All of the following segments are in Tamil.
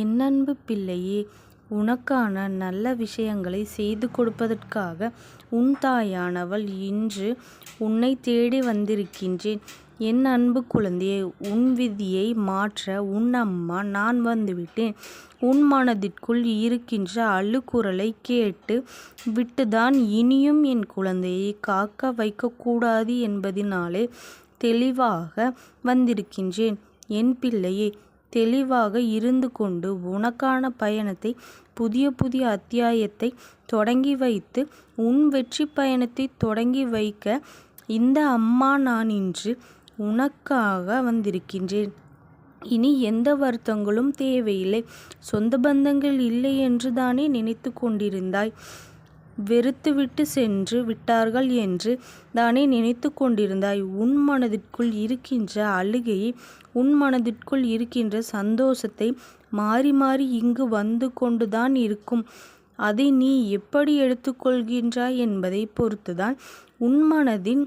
என் அன்பு பிள்ளையே உனக்கான நல்ல விஷயங்களை செய்து கொடுப்பதற்காக உன் தாயானவள் இன்று உன்னை தேடி வந்திருக்கின்றேன். என் அன்பு குழந்தையை உன் விதியை மாற்ற உன் அம்மா நான் வந்துவிட்டேன். உன் மனதிற்குள் இருக்கின்ற அழுக்குறலை கேட்டு விட்டுதான் இனியும் என் குழந்தையை காக்க வைக்கக்கூடாது என்பதினாலே தெளிவாக வந்திருக்கின்றேன். என் பிள்ளையே தெளிவாக இருந்து கொண்டு உனக்கான பயணத்தை புதிய புதிய அத்தியாயத்தை தொடங்கி வைத்து உன் வெற்றி பயணத்தை தொடங்கி வைக்க இந்த அம்மா நான் இன்று உனக்காக வந்திருக்கின்றேன். இனி எந்த வருத்தங்களும் தேவையில்லை. சொந்த பந்தங்கள் இல்லை என்று தானே நினைத்து கொண்டிருந்தாய். வெறுத்துவிட்டு சென்று விட்டார்கள் என்று தானே நினைத்து கொண்டிருந்தாய். உன் மனதிற்குள் இருக்கின்ற அழுகையை உன் மனதிற்குள் இருக்கின்ற சந்தோஷத்தை மாறி மாறி இங்கு வந்து கொண்டுதான் இருக்கும். அதை நீ எப்படி எடுத்துக்கொள்கின்றாய் என்பதை பொறுத்துதான் உன் மனதின்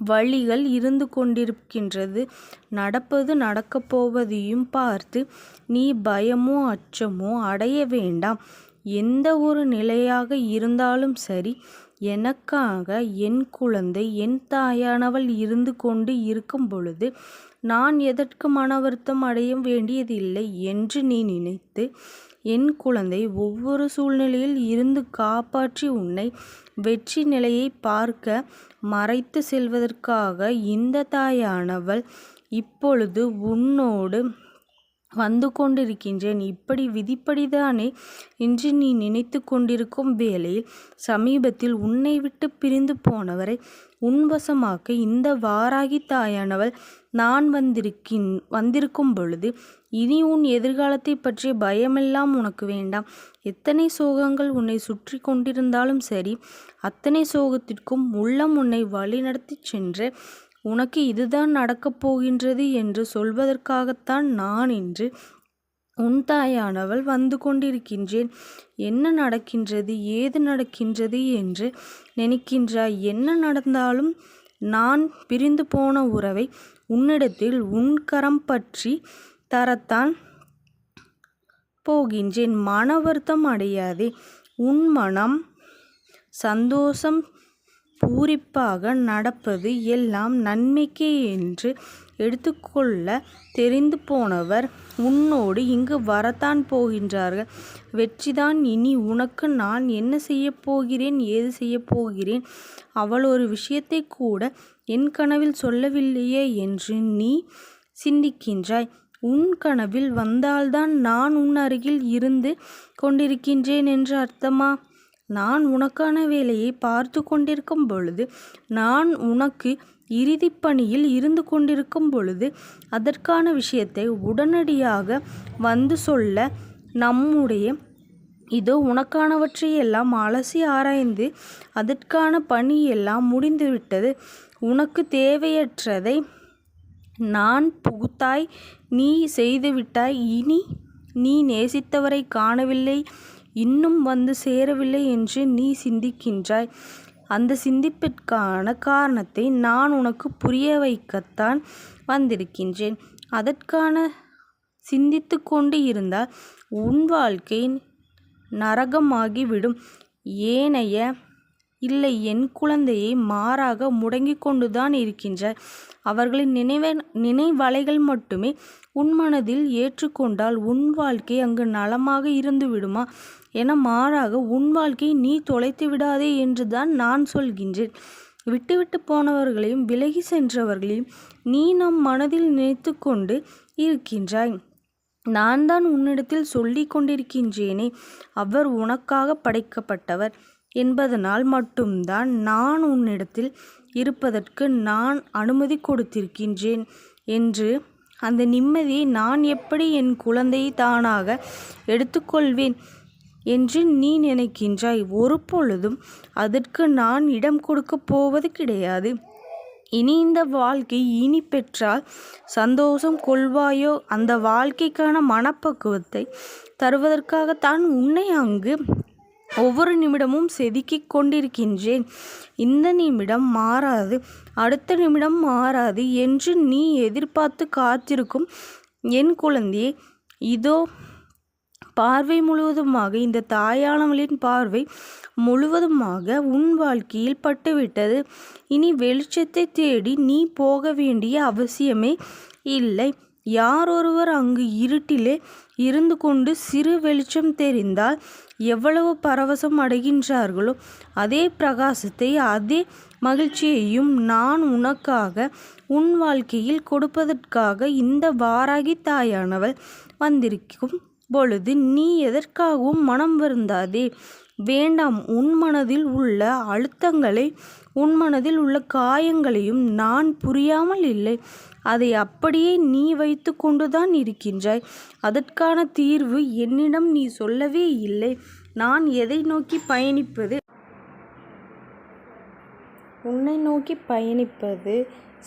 வழிகள் இருந்து கொண்டிருக்கின்றது. நடப்பது நடக்கப் போவதையும் பார்த்து நீ பயமோ அச்சமோ அடைய வேண்டாம். எந்த ஒரு நிலையாக இருந்தாலும் சரி எனக்காக என் குழந்தை என் தாயானவள் இருந்து கொண்டு இருக்கும் பொழுது நான் எதற்கு மன வருத்தம் அடைய வேண்டியதில்லை என்று நீ நினைத்து என் குழந்தை ஒவ்வொரு சூழ்நிலையில் இருந்து காப்பாற்றி உன்னை வெற்றி நிலையை பார்க்க மறைத்து செல்வதற்காக இந்த தாயானவள் இப்பொழுது உன்னோடு வந்து கொண்டிருக்கின்றேன். இப்படி விதிப்படிதானே என்று நீ நினைத்து கொண்டிருக்கும் வேளையில் சமீபத்தில் உன்னை விட்டு பிரிந்து போனவரை உன் வசமாக்க இந்த வாராகி தாயானவள் நான் வந்திருக்கின் வந்திருக்கும் பொழுது இனி உன் எதிர்காலத்தை பற்றிய பயமெல்லாம் உனக்கு வேண்டாம். எத்தனை சோகங்கள் உன்னை சுற்றி கொண்டிருந்தாலும் சரி அத்தனை சோகத்திற்கும் உள்ளம் உன்னை வழிநடத்திச் சென்று உனக்கு இதுதான் நடக்கப் போகின்றது என்று சொல்வதற்காகத்தான் நான் இன்று உன் தாயானவள் வந்து கொண்டிருக்கின்றேன். என்ன நடக்கின்றது ஏது நடக்கின்றது என்று நினைக்கின்றாய். என்ன நடந்தாலும் நான் பிரிந்து போன உறவை உன்னிடத்தில் உன் கரம் பற்றி தரத்தான் போகின்றேன். மன வருத்தம் அடையாதே. உன் மனம் சந்தோஷம் பூரிப்பாக நடப்பது எல்லாம் நன்மைக்கே என்று எடுத்துக்கொள்ள தெரிந்து போனவர் உன்னோடு இங்கு வரத்தான் போகின்றார்கள். வெற்றிதான் இனி உனக்கு நான் என்ன செய்யப் போகிறேன் ஏது செய்யப் போகிறேன் அவள் ஒரு விஷயத்தை கூட என் கனவில் சொல்லவில்லையே என்று நீ சிந்திக்கின்றாய். உன் கனவில் வந்தால்தான் நான் உன் அருகில் இருந்து கொண்டிருக்கின்றேன் என்று அர்த்தமா? நான் உனக்கான வேலையை பார்த்து கொண்டிருக்கும் பொழுது நான் உனக்கு இறுதி பணியில் இருந்து கொண்டிருக்கும் பொழுது அதற்கான விஷயத்தை உடனடியாக வந்து சொல்ல நம்முடைய இதோ உனக்கானவற்றையெல்லாம் அலசி ஆராய்ந்து அதற்கான பணியெல்லாம் முடிந்துவிட்டது. உனக்கு தேவையற்றதை நான் புகுத்தாய் நீ செய்துவிட்டாய். இனி நீ நேசித்தவரை காணவில்லை இன்னும் வந்து சேரவில்லை என்று நீ சிந்திக்கின்றாய். அந்த சிந்திப்பிற்கான காரணத்தை நான் உனக்கு புரிய வைக்கத்தான் வந்திருக்கின்றேன். அதற்கான சிந்தித்து கொண்டு இருந்தால் உன் வாழ்க்கை நரகமாகிவிடும். ஏனைய இல்லை என் குழந்தையை மாறாக முடங்கிக் கொண்டுதான் இருக்கின்ற அவர்களின் நினைவ நினைவலைகள் மட்டுமே உன் மனதில் ஏற்றுக்கொண்டால் உன் வாழ்க்கை அங்கு நலமாக இருந்துவிடுமா என மாறாக உன் வாழ்க்கையை நீ தொலைத்து விடாதே என்றுதான் நான் சொல்கின்றேன். விட்டுவிட்டு போனவர்களையும் விலகிச் சென்றவர்களையும் நீ நம் மனதில் நினைத்து கொண்டு இருக்கின்றாய். நான்தான் உன்னிடத்தில் சொல்லிக் கொண்டிருக்கின்றேனே அவர் உனக்காக படைக்கப்பட்டவர் என்பதனால் மட்டும்தான் நான் உன்னிடத்தில் இருப்பதற்கு நான் அனுமதி கொடுத்திருக்கின்றேன் என்று அந்த நிம்மதியை நான் எப்படி என் குழந்தையை தானாக எடுத்துக்கொள்வேன் என்று நீ நினைக்கின்றாய். ஒரு பொழுதும் அதற்கு நான் இடம் கொடுக்கப் போவது கிடையாது. இனி இந்த வாழ்க்கை இனி பெற்றால் சந்தோஷம் கொள்வாயோ அந்த வாழ்க்கைக்கான மனப்பக்குவத்தை தருவதற்காகத்தான் உன்னை அங்கு ஒவ்வொரு நிமிடமும் செதுக்கிக் கொண்டிருக்கின்றேன். இந்த நிமிடம் மாறாது. அடுத்த நிமிடம் மாறாது என்று நீ எதிர்பார்த்து காத்திருக்கும் என் குழந்தையே இதோ பார்வை முழுவதுமாக இந்த தாயானவளின் பார்வை முழுவதுமாக உன் வாழ்க்கையில் பட்டுவிட்டது. இனி வெளிச்சத்தை தேடி நீ போக வேண்டிய அவசியமே இல்லை. யாரொருவர் அங்கு இருட்டிலே இருந்து கொண்டு சிறு வெளிச்சம் தெரிந்தால் எவ்வளவு பரவசம் அடைகின்றார்களோ அதே பிரகாசத்தை அதே மகிழ்ச்சியையும் நான் உனக்காக உன் வாழ்க்கையில் கொடுப்பதற்காக இந்த வாராகி தாயானவள் வந்திருக்கும் பொழுது நீ எதற்காகவும் மனம் வருந்தாதே? வேண்டாம் உன் மனதில் உள்ள அழுத்தங்களை உன் மனதில் உள்ள காயங்களையும் நான் புரியாமல் இல்லை. அதை அப்படியே நீ வைத்து கொண்டுதான் இருக்கின்றாய். அதற்கான தீர்வு என்னிடம் நீ சொல்லவே இல்லை. நான் எதை நோக்கி பயணிப்பது? உன்னை நோக்கி பயணிப்பது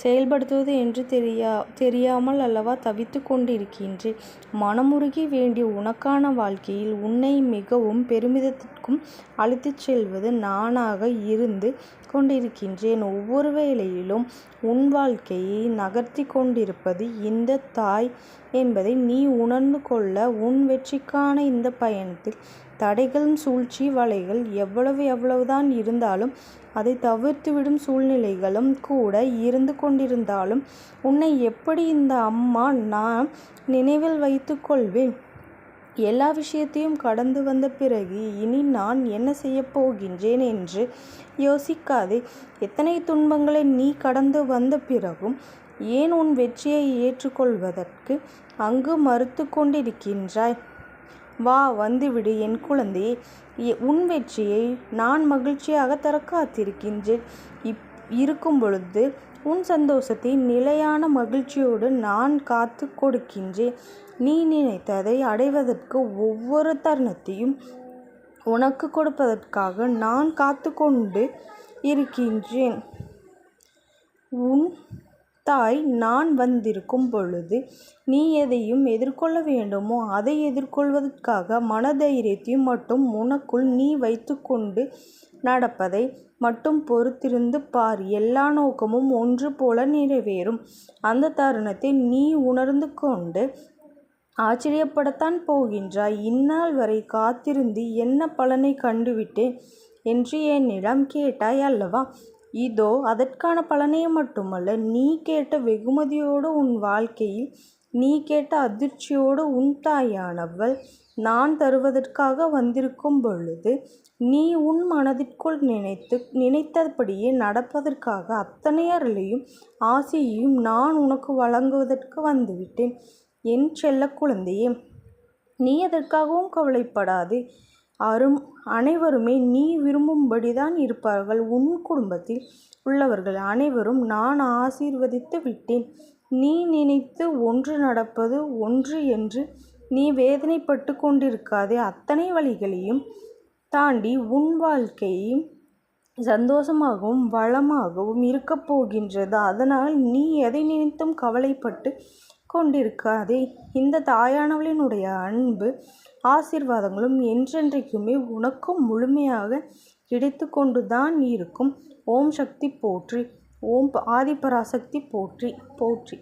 செயல்படுத்துவது என்று தெரியா தெரியாமல் அல்லவா தவித்து கொண்டிருக்கின்றேன். மனமுருகி வேண்டிய உனக்கான வாழ்க்கையில் உன்னை மிகவும் பெருமிதத்திற்கும் அழைத்துச் செல்வது நானாக இருந்து கொண்டிருக்கின்றேன். ஒவ்வொரு வேளையிலும் உன் வாழ்க்கையை நகர்த்தி கொண்டிருப்பது இந்த தாய் என்பதை நீ உணர்ந்து கொள்ள உன் வெற்றிக்கான இந்த பயணத்தில் தடைகள் சூழ்ச்சி வலைகள் எவ்வளவு எவ்வளவுதான் இருந்தாலும் அதை தவிர்த்துவிடும் சூழ்நிலைகளும் கூட இருந்து கொண்டிருந்தாலும் உன்னை எப்படி இந்த அம்மா நான் நினைவில் வைத்து கொள்வேன்? எல்லா விஷயத்தையும் கடந்து வந்த பிறகு இனி நான் என்ன செய்யப் போகின்றேன் என்று யோசிக்காதே. எத்தனை துன்பங்களை நீ கடந்து வந்த பிறகும் ஏன் உன் வெற்றியை ஏற்றுக்கொள்வதற்கு அங்கு மறுத்து கொண்டிருக்கின்றாய்? வா வந்துவிடு என் குழந்தையே உன் வெற்றியை நான் மகிழ்ச்சியாக தர காத்திருக்கின்றேன் இப் இருக்கும் பொழுது உன் சந்தோஷத்தை நிலையான மகிழ்ச்சியோடு நான் காத்து கொடுக்கின்றேன். நீ நினைத்ததை அடைவதற்கு ஒவ்வொரு தருணத்தையும் உனக்கு கொடுப்பதற்காக நான் காத்து கொண்டு இருக்கின்றேன். உன் தாய் நான் வந்திருக்கும் பொழுது நீ எதையும் எதிர்கொள்ள வேண்டுமோ அதை எதிர்கொள்வதற்காக மனதைரியத்தையும் மட்டும் உனக்குள் நீ வைத்துக்கொண்டு நடப்பதை மட்டும் பொறுத்திருந்து பார். எல்லா நோக்கமும் ஒன்று போல நிறைவேறும். அந்த தருணத்தை நீ உணர்ந்து கொண்டு ஆச்சரியப்படத்தான் போகின்றாய். இந்நாள் வரை காத்திருந்து என்ன பலனை கண்டுவிட்டேன் என்று என்னிடம் கேட்டாய் அல்லவா? இதோ அதற்கான பலனை மட்டுமல்ல நீ கேட்ட வெகுமதியோடு உன் வாழ்க்கையில் நீ கேட்ட அதிர்ச்சியோடு உன் தாயானவள் நான் தருவதற்காக வந்திருக்கும் பொழுது நீ உன் மனதிற்குள் நினைத்து நினைத்தபடியே நடப்பதற்காக அத்தனை அருளையும் ஆசையையும் நான் உனக்கு வழங்குவதற்கு வந்துவிட்டேன். என் செல்ல குழந்தையே நீ எதற்காகவும் கவலைப்படாது. அரும் அனைவருமே நீ விரும்பும்படிதான் இருப்பார்கள். உன் குடும்பத்தில் உள்ளவர்கள் அனைவரும் நான் ஆசீர்வதித்து விட்டேன். நீ நினைத்து ஒன்று நடப்பது ஒன்று என்று நீ வேதனைப்பட்டு கொண்டிருக்காதே. அத்தனை வழிகளையும் தாண்டி உன் வாழ்க்கையும் சந்தோஷமாகவும் வளமாகவும் இருக்கப் போகின்றது. அதனால் நீ எதை நினைத்தும் கவலைப்பட்டு கொண்டிருக்காதே. இந்த தாயானவளினுடைய அன்பு ஆசீர்வாதங்களும் என்றென்றைக்குமே உனக்கும் முழுமையாக கிடைத்து கொண்டு தான் இருக்கும். ஓம் சக்தி போற்றி. ஓம் ஆதிபராசக்தி போற்றி. போற்றி.